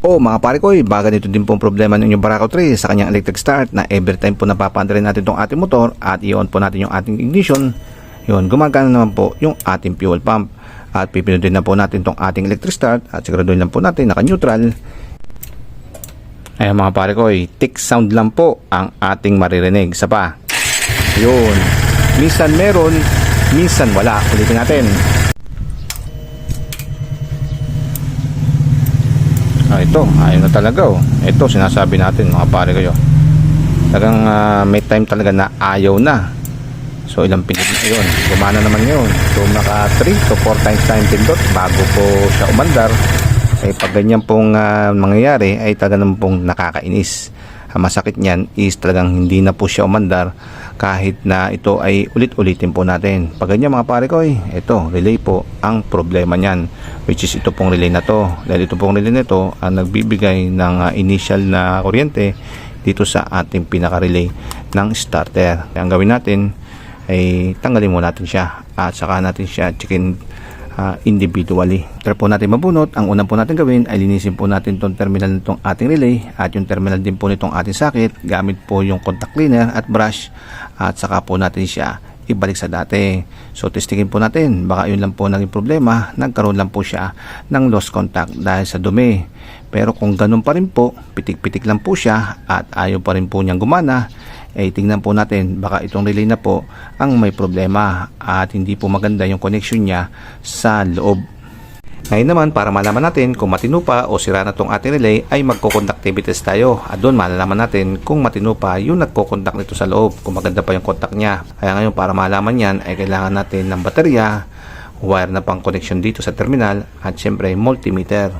O mga pare ko, baga nito din pong problema ng inyong Barako 3 sa kanyang electric start na every time po napapandarin natin itong ating motor at i-on po natin yung ating ignition, yun, gumagana naman po yung ating fuel pump. At pipindutin na po natin itong ating electric start at siguraduhin lang po natin naka-neutral. Ayan mga pare ko, tick sound lang po ang ating maririnig. Sa pa. Yun. Minsan meron, minsan wala. Ulitin natin. Ah, ito, ayun na talaga oh. Ito, sinasabi natin mga pare kayo. Talagang ah, may time talaga na ayaw na. So, ilang pinit na yun. Gumana naman yun. So, naka 3 to 4 times time pindot bago po siya umandar. Eh, pag ganyan pong ah, mangyayari, ay talaga naman pong nakakainis. Ang masakit niyan is talagang hindi na po siya umandar kahit na ito ay ulit-ulitin po natin. Pag ganyan mga pare ko, eh, ito, relay po ang problema niyan. Which is ito pong relay na to. Dahil ito pong relay na to ang nagbibigay ng ah, initial na kuryente dito sa ating pinaka-relay ng starter. Ang gawin natin ay tanggalin muna natin siya at saka natin siya checkin ah, individually. After po natin mabunot, ang unang po natin gawin ay linisin po natin itong terminal nitong ating relay at yung terminal din po nitong ating socket gamit po yung contact cleaner at brush at saka po natin siya ibalik sa dati. So testingin po natin, baka yun lang po naging problema, nagkaroon lang po siya ng lost contact dahil sa dumi. Pero kung ganun pa rin po, pitik-pitik lang po siya at ayaw pa rin po niyang gumana, eh tingnan po natin baka itong relay na po ang may problema at hindi po maganda yung connection niya sa loob. Ngayon naman para malaman natin kung matino pa o sira na itong ating relay ay magko-conductivity test tayo. At doon malalaman natin kung matino pa yung nagko-contact nito sa loob kung maganda pa yung contact niya. Kaya ngayon para malaman yan ay kailangan natin ng baterya wire na pang connection dito sa terminal at syempre multimeter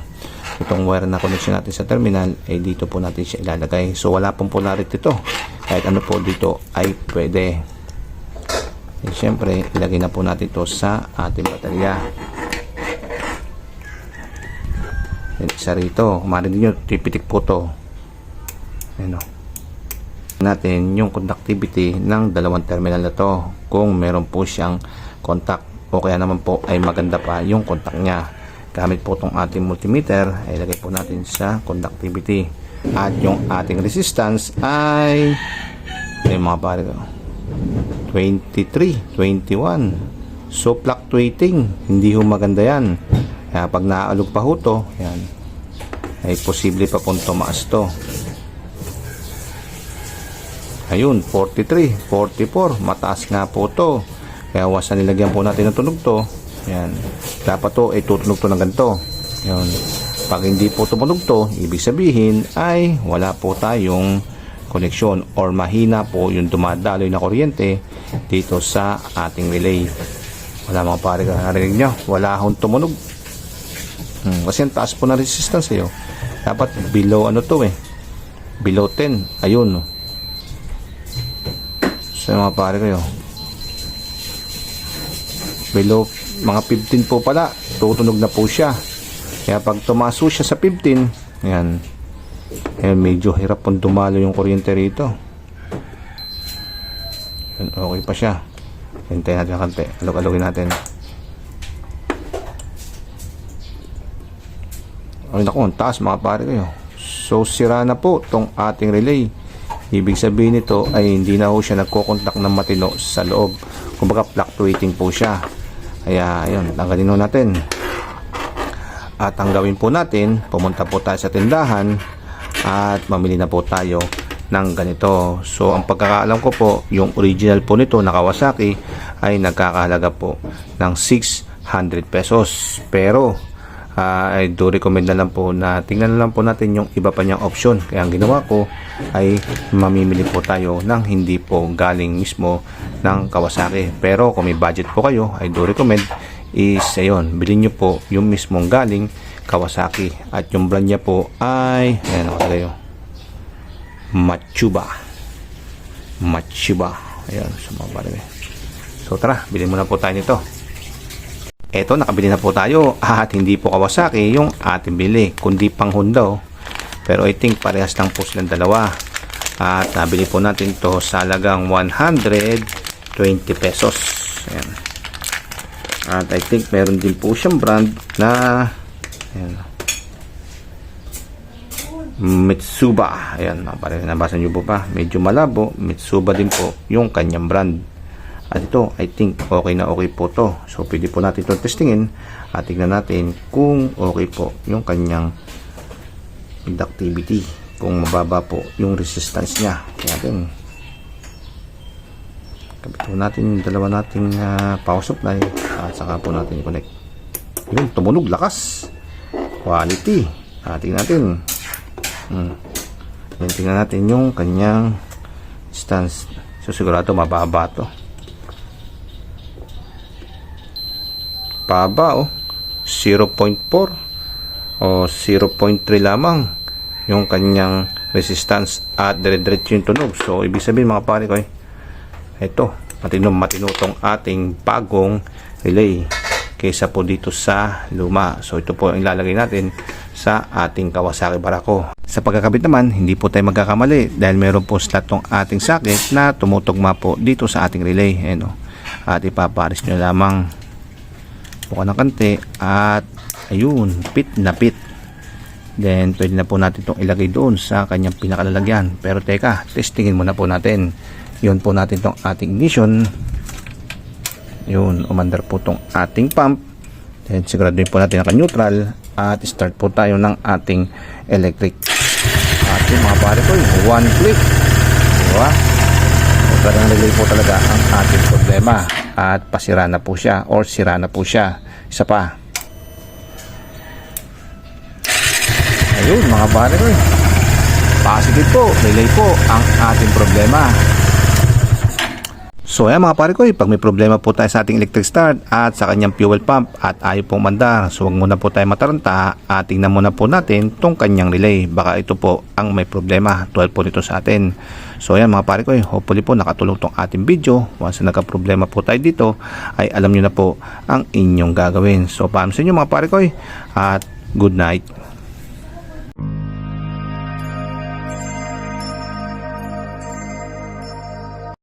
itong wire na connection natin sa terminal ay dito po natin siya ilalagay so wala pong polarity ito kahit ano po dito ay pwede at syempre ilagay na po natin ito sa ating baterya Yan, isa rito. Kumarin din nyo, tipitik po to. Ayan o. natin yung conductivity ng dalawang terminal na to kung meron po siyang contact o kaya naman po ay maganda pa yung contact niya gamit po itong ating multimeter ay lagay po natin sa conductivity at yung ating resistance ay ay mga pare ko 23, 21 so fluctuating hindi ho maganda yan kaya pag naaalog pa ho to, yan, ay posible pa pong tumaas to. Ayun, 43, 44, mataas nga po to. Kaya wasan nilagyan po natin ng tunog to. Yan, dapat to ay tutunog to ng ganito. Yan, pag hindi po tumunog to, ibig sabihin ay wala po tayong koneksyon or mahina po yung dumadaloy na kuryente dito sa ating relay. Wala mga pare narinig nyo, wala akong tumunog. Hmm, kasi ang taas po na resistance oh. Dapat below ano to eh. Below 10. Ayun. So mga pare kayo. Below mga 15 po pala. Tutunog na po siya. Kaya pag tumaso siya sa 15, yan. Kaya medyo hirap pong dumalo yung kuryente rito. Yan, okay pa siya. Hintayin natin kante. Alog-alogin natin. Ay naku, ang taas mga pare kayo. So sira na po tong ating relay. Ibig sabihin nito ay hindi na ho siya nagkokontak ng matino sa loob. Kumbaga fluctuating po siya. Kaya ayun, tanggalin natin. At ang gawin po natin, pumunta po tayo sa tindahan at mamili na po tayo ng ganito. So ang pagkakaalam ko po, yung original po nito na Kawasaki ay nagkakahalaga po ng 600 pesos. Pero uh, I do recommend na lang po na tingnan na lang po natin yung iba pa niyang option. Kaya ang ginawa ko ay mamimili po tayo ng hindi po galing mismo ng Kawasaki. Pero kung may budget po kayo, I do recommend is ayun, bilhin nyo po yung mismong galing Kawasaki. At yung brand niya po ay, ayan ako talaga Machuba. Machuba. Ayan, sa mga pare. So tara, bilhin muna po tayo nito. Eto, nakabili na po tayo at hindi po Kawasaki yung ating bili, kundi pang Honda. Pero I think parehas lang po silang dalawa. At nabili po natin to sa halagang 120 pesos. Ayan. At I think meron din po siyang brand na ayan. Mitsuba. Ayan, pare, nabasa nyo po pa. Medyo malabo. Mitsuba din po yung kanyang brand. At ito, I think okay na okay po to. So, pwede po natin ito testingin at tignan natin kung okay po yung kanyang conductivity. Kung mababa po yung resistance niya. Tingnan natin. Kabit natin yung dalawa nating uh, power supply at saka po natin i-connect. Yun, tumunog, lakas. Quality. Ah, tingnan natin. Hmm. Yan, tingnan natin yung kanyang stance. So, sigurado mababa to. Paba, oh. 0.4 o 0.3 lamang yung kanyang resistance at dire-diretso yung tunog. So, ibig sabihin mga pare ko, eh, ito, matinong matinutong ating bagong relay kaysa po dito sa luma. So, ito po ang ilalagay natin sa ating Kawasaki Barako. Sa pagkakabit naman, hindi po tayo magkakamali dahil meron po slot tong ating socket na tumutugma po dito sa ating relay. Ayan, oh. At ipaparis nyo lamang buka ng kante at ayun, pit na pit. Then, pwede na po natin itong ilagay doon sa kanyang pinakalalagyan. Pero teka, testingin muna po natin. Yun po natin itong ating ignition. Yun, umandar po itong ating pump. Then, siguraduhin po natin naka-neutral. At start po tayo ng ating electric. At yun, mga pare ko, one click. Diba? Talagang relay po talaga ang ating problema. At pasira na po siya or sira na po siya. Isa pa. Ayun mga eh. Positive po, relay po ang ating problema. So ayan mga pare ko, eh, pag may problema po tayo sa ating electric start at sa kanyang fuel pump at ayaw pong mandar, so huwag muna po tayo mataranta at tingnan muna po natin tong kanyang relay. Baka ito po ang may problema, 12 po nito sa atin. So ayan mga pare ko, eh, hopefully po nakatulong tong ating video. Once na nagka-problema po tayo dito, ay alam nyo na po ang inyong gagawin. So paano sa inyo mga pare ko, eh, at good night.